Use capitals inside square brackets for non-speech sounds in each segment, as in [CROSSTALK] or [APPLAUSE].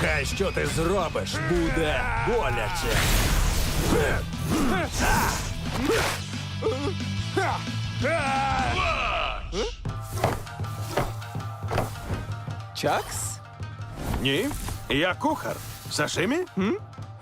Хай що ти зробиш, буде боляче. Чакс? Ні, я кухар. Сашимі?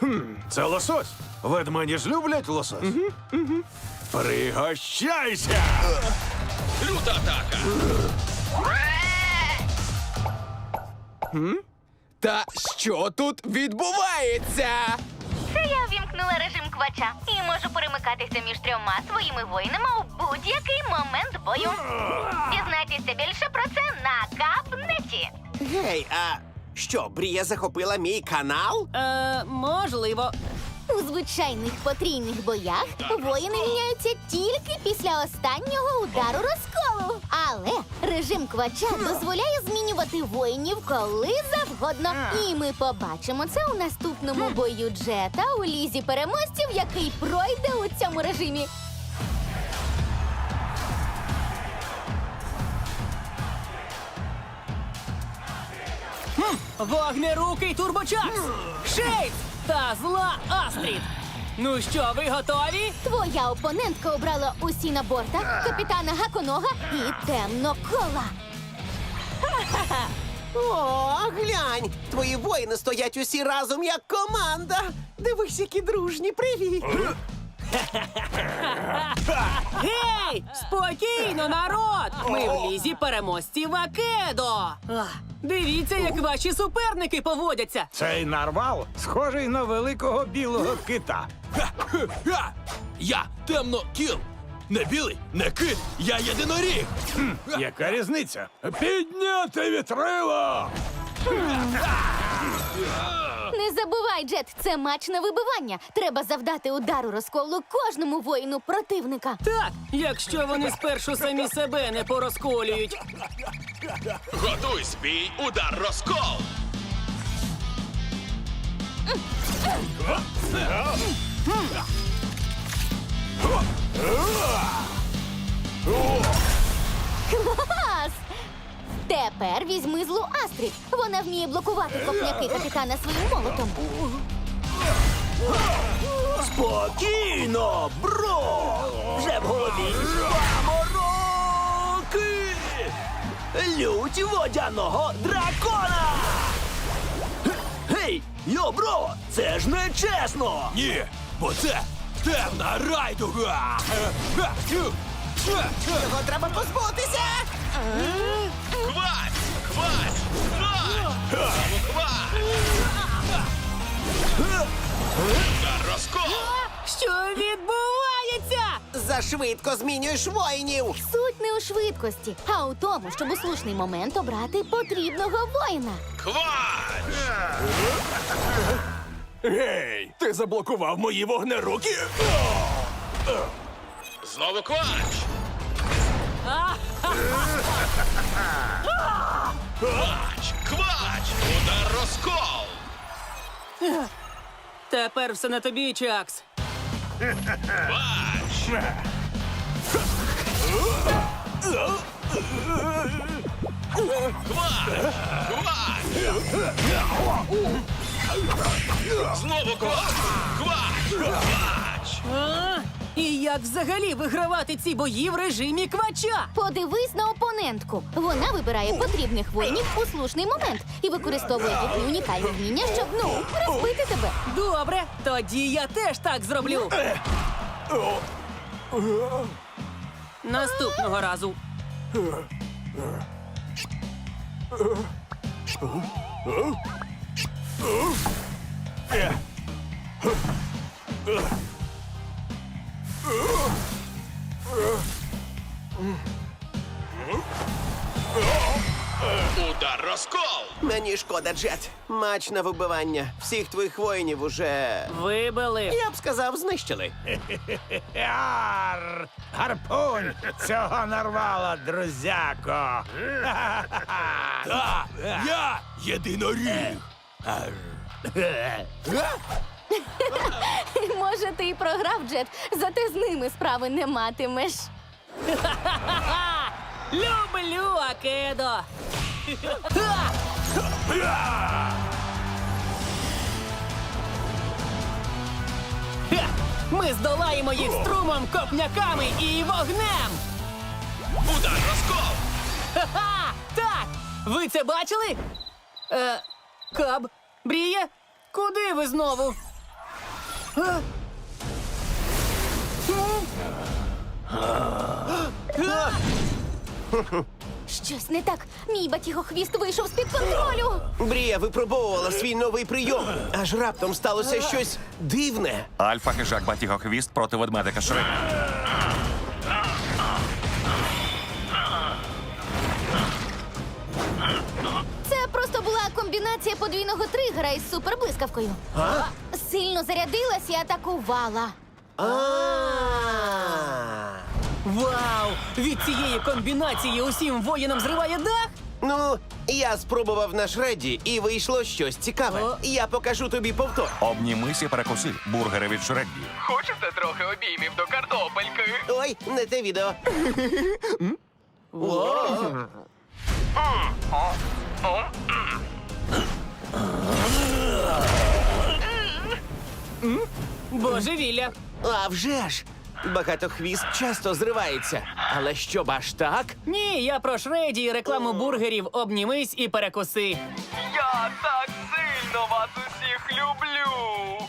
Хм, це лосось. Ведмені ж люблять лосось. Пригощайся! Люта атака! Та що тут відбувається? Це я ввімкнула режим квача і можу перемикатися між трьома своїми воїнами у будь-який момент бою. Дізнайтеся більше про це на капнеті. Гей, а що, Брія захопила мій канал? Е, можливо. У звичайних потрійних боях воїни міняються тільки після останнього удару розколу. Але режим квача дозволяє змінювати воїнів коли завгодно. І ми побачимо це у наступному бою Джета у лізі переможців, який пройде у цьому режимі. Вогнерукий турбочакс! Шейд та зла Астрід! Ну що, ви готові? Твоя опонентка обрала усі на борта, капітана Гаконога і темнокола. О, глянь! Твої воїни стоять усі разом як команда. Дивись, які дружні, привіт! Гей! Спокійно, народ! Ми в лізі переможців Акедо! Ах, Дивіться, як ваші суперники поводяться! Цей нарвал схожий на великого білого кита. Ха! Я темно кіл! Не білий, не кит, я єдиноріг! Яка різниця? Підняти вітрило! Не забувай, Джет, це матч на вибивання. Треба завдати удару розколу кожному воїну противника. Так, якщо вони спершу самі себе не порозколюють. Готуй збій, удар розкол! Клас! Тепер візьми злу Астрід. Вона вміє блокувати копняки капітана своїм молотом. Спокійно, бро! Вже в голові памороки! Лють водяного дракона! Гей, йо, бро! Це ж не чесно! Ні, бо це темна райдуга! Його треба позбутися! Хвать! Хвать! Хвать! Хвать! Удар розкол! Що відбувається? Зашвидко змінюєш воїнів! Суть не у швидкості, а у тому, щоб у слушний момент обрати потрібного воїна. Хвать! Гей, ти заблокував мої вогнеруки! Знову квач! Квач! Квач! Удар розкол! Тепер все на тобі, Чакс. Квач! Квач! Квач! Знову квач! Квач! Як взагалі вигравати ці бої в режимі квача? Подивись на опонентку. Вона вибирає потрібних воїнів у слушний момент і використовує їхні унікальні вміння, щоб ну розбити тебе. Добре, тоді я теж так зроблю. Наступного разу. Удар розкол! Мені шкода, Джет. Матч на вибивання. Всіх твоїх воїнів уже. Вибили. Я б сказав, знищили. Яр! Гарпунь цього нарвала, друзяко! Та, я єдиноріг! [LAUGHS] Може, ти і програв Джет, зате з ними справи не матимеш. [LAUGHS] Люблю Акедо! Ха! [LAUGHS] Ми здолаємо їх струмом, копняками і вогнем! Удар розкол! Так! Ви це бачили? Е, каб, бріє? Куди ви знову? Щось не так. Мій батігохвіст вийшов з-під контролю. Брія випробовувала свій новий прийом. Аж раптом сталося щось дивне. Альфа хижак батігохвіст проти ведмедика Шрек. Комбінація подвійного тригера із суперблискавкою. Сильно зарядилась і атакувала. А. Вау! Від цієї комбінації усім воїнам зриває дах? Ну, я спробував на шреді, і вийшло щось цікаве. О. Я покажу тобі повтор. Обнімись і перекуси. Бургери від Шредді. Хочете трохи обіймів до картопельки? Ой, не те відео. Божевілля! А вже ж! Багатохвіст часто зривається. Але щоб аж так? Ні, я про Шреді і рекламу бургерів обнімись і перекуси. Я так сильно вас усіх люблю.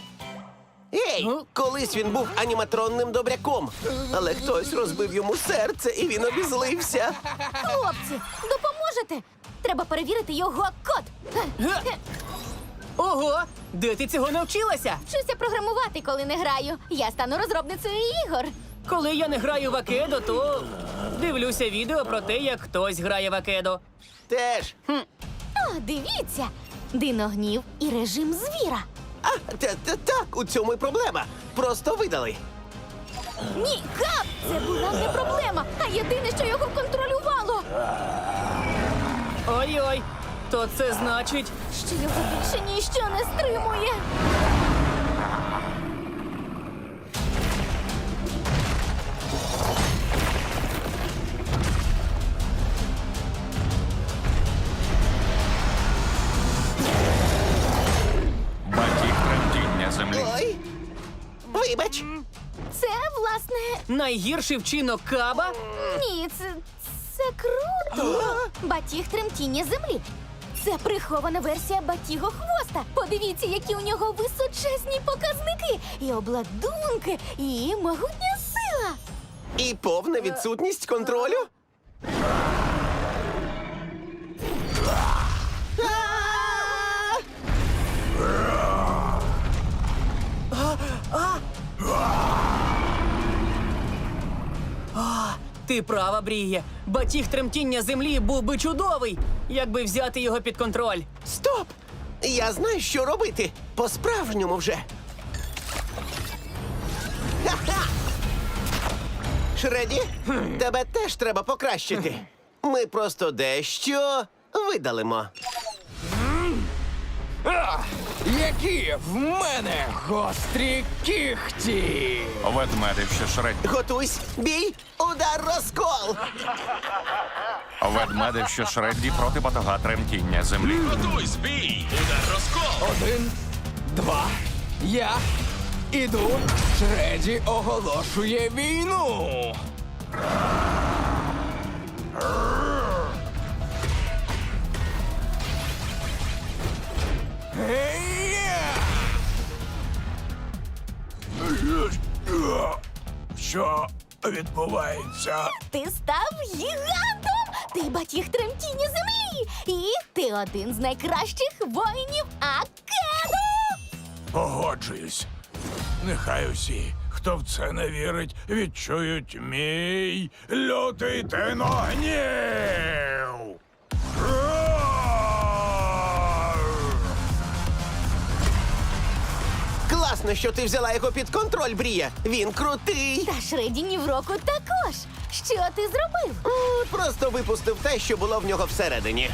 Ей! Колись він був аніматронним добряком, але хтось розбив йому серце, і він обізлився. Хлопці, допоможете? Треба перевірити його! Ого! Де ти цього навчилася? Вчуся програмувати, коли не граю. Я стану розробницею ігор. Коли я не граю в Акедо, то дивлюся відео про те, як хтось грає в Акедо. Теж. О, дивіться! Диногнів і режим звіра. А, та, та, так, у цьому й проблема. Просто видали. Ні, кап! Це була не проблема, а єдине, що його контролювало. Ой-ой, то це значить. Що його більше ніщо не стримує. Батіг тремтіння землі. Ой. Вибач. Це, власне, Найгірший вчинок каба? ні, це, це круто. Батіг тремтіння землі. Це прихована версія батіго хвоста. Подивіться, які у нього височезні показники, і обладунки, і могутня сила. І повна відсутність контролю. Ти права, Бріє. Батіг тремтіння землі був би чудовий, якби взяти його під контроль. Стоп! Я знаю, що робити. По-справжньому вже. Ха-ха! Шреді, тебе теж треба покращити. Ми просто дещо видалимо. Які в мене гострі кіхті! Ведмедище Шредді. Готуйсь, бій, удар розкол. Ведмедище Шредді проти батога тремтіння землі. Готуй збій! Удар розкол! Один, два. Я іду. Шреді оголошує війну. Відбувається? Ти став гігантом! Ти батіг тремтіння землі! І ти один з найкращих воїнів Акеду! Погоджуюсь. Нехай усі, хто в це не вірить, відчують мій лютий тиногнів. Класно, що ти взяла його під контроль, Брія. Він крутий. Та Шреді ні в року також. Що ти зробив? М, Просто випустив те, що було в нього всередині.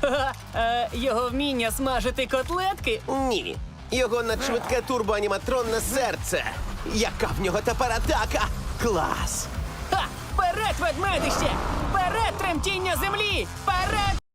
Ха-ха, [LAUGHS] е, його вміння смажити котлетки. Ні. Його надшвидке турбоаніматронне серце. Яка в нього тепер атака? Клас! Ха! Вперед, ведмедище! Вперед, тремтіння землі! Вперед!